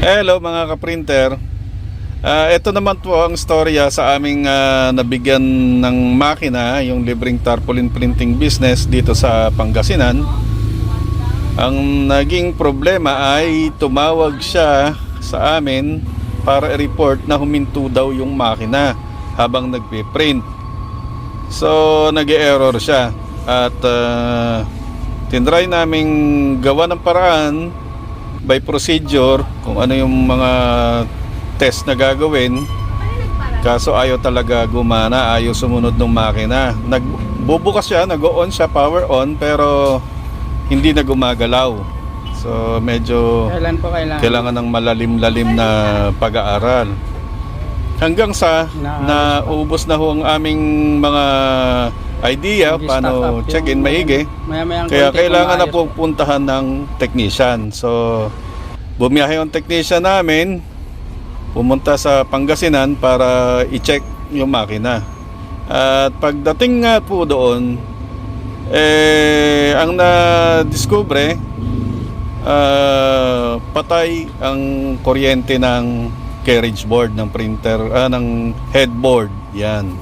Hello mga kaprinter. Ah, ito naman po ang storya sa aming ah, nabigyan ng makina, yung libreng tarpaulin printing business dito sa Pangasinan. Ang naging problema ay tumawag siya sa amin para i-report na huminto daw yung makina habang nagpe-print. So, nag-error siya at uh, tinry naming gawa ng paraan by procedure kung ano yung mga test na gagawin. Kaso ayaw talaga gumana ayaw sumunod ng makina. Nagbubukas siya nag-on siya power on pero hindi na gumagalaw. So medyo Kailan po kailangan? kailangan ng malalim-lalim na pag-aaral. Hanggang sa na ubos na ho ang aming mga idea paano check-in maigi. kaya kailangan na po. puntahan ng technician. So, bumiyahe yung technician namin, pumunta sa Pangasinan para i-check yung makina. At pagdating nga po doon, eh, ang na-discover, ah, patay ang kuryente ng carriage board ng printer, ah, ng headboard. Yan.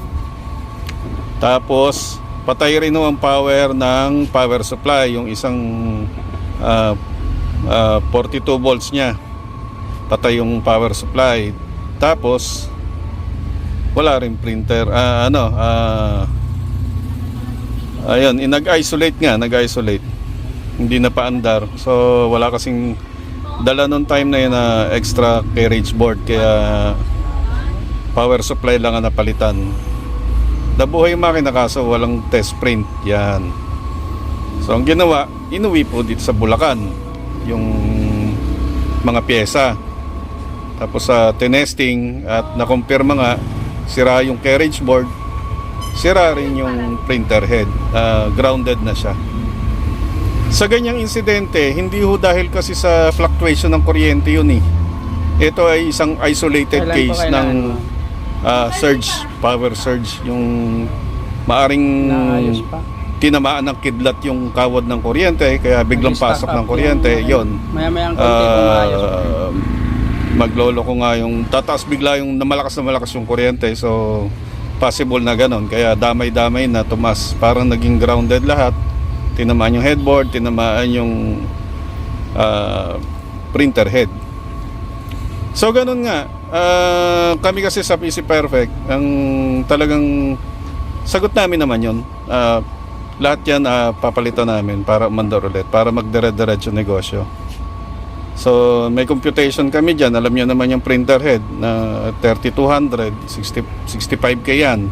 Tapos, patay rin ang power ng power supply, yung isang ah, ah, 42 volts niya. Patay yung power supply. Tapos, wala rin printer. Ah, ano, ah, ayun, eh, nag-isolate nga, nag-isolate. Hindi na paandar. So, wala kasing dala nung time na yun na extra carriage board. Kaya, power supply lang ang napalitan. Nabuhay yung makina kaso walang test print. Yan. So ang ginawa, inuwi po dito sa Bulacan yung mga pyesa. Tapos sa tinesting at nakumpirma nga sira yung carriage board, sira rin yung printer head. Ah, grounded na siya. Sa ganyang insidente, hindi ho dahil kasi sa fluctuation ng kuryente yun eh. Ito ay isang isolated Kailan case ng ah, surge, power surge, yung maaring Naayos pa. Tinamaan ng kidlat yung kawad ng kuryente, kaya biglang pasok ng kuryente, yung- yon. Maya-maya ang pa. Ah, maglolo ko nga yung tataas bigla yung namalakas na malakas yung kuryente so possible na ganon kaya damay-damay na tumas parang naging grounded lahat. Tinamaan yung headboard tinamaan yung ah, printer head. So ganon nga. Ah, kami kasi sa PC Perfect ang talagang sagot namin naman yun. Ah, lahat yan ah, papalitan namin para umandar ulit para magdire-diretso negosyo So may computation kami dyan. Alam niyo naman yung printer head na 3200, 60, 65k yan.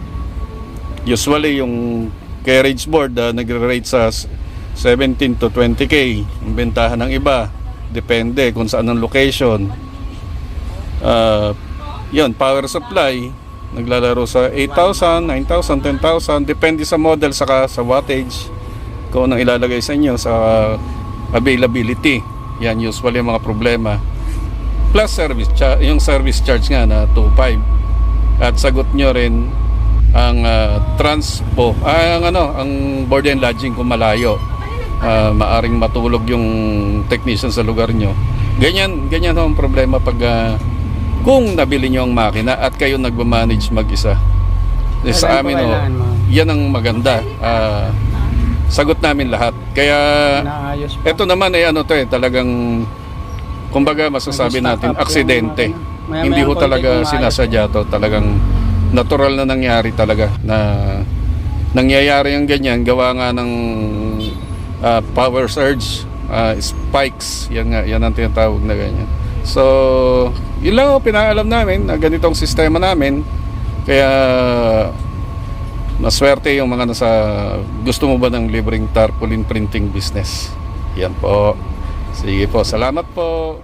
Usually yung carriage board uh, nagre-rate sa s- 17 to 20k. Ang bentahan ng iba. Depende kung saan ang location. Uh, yun, power supply. Naglalaro sa 8,000, 9,000, 10,000. Depende sa model saka sa wattage. Kung anong ilalagay sa inyo sa availability. Yan usually ang mga problema. Plus service yung service charge nga na 2.5. At sagot nyo rin ang ah, transpo, ah, ang ano, ang board and lodging kung malayo. Ah, maaring matulog yung technician sa lugar nyo. Ganyan, ganyan ang problema pag ah, kung nabili nyo ang makina at kayo nagmamanage mag-isa. Eh, sa amin mo? yan ang maganda. Ah, sagot namin lahat. Kaya ito naman ay ano to eh, talagang kumbaga masasabi natin aksidente. Hindi ho talaga sinasadya to, talagang natural na nangyari talaga na nangyayari ang ganyan gawa nga ng ah, power surge, ah, spikes, yan nga, yan ang tinatawag na ganyan. So, yun lang ho, pinaalam namin na ganitong sistema namin. Kaya maswerte yung mga nasa gusto mo ba ng libreng tarpaulin printing business? Yan po. Sige po salamat po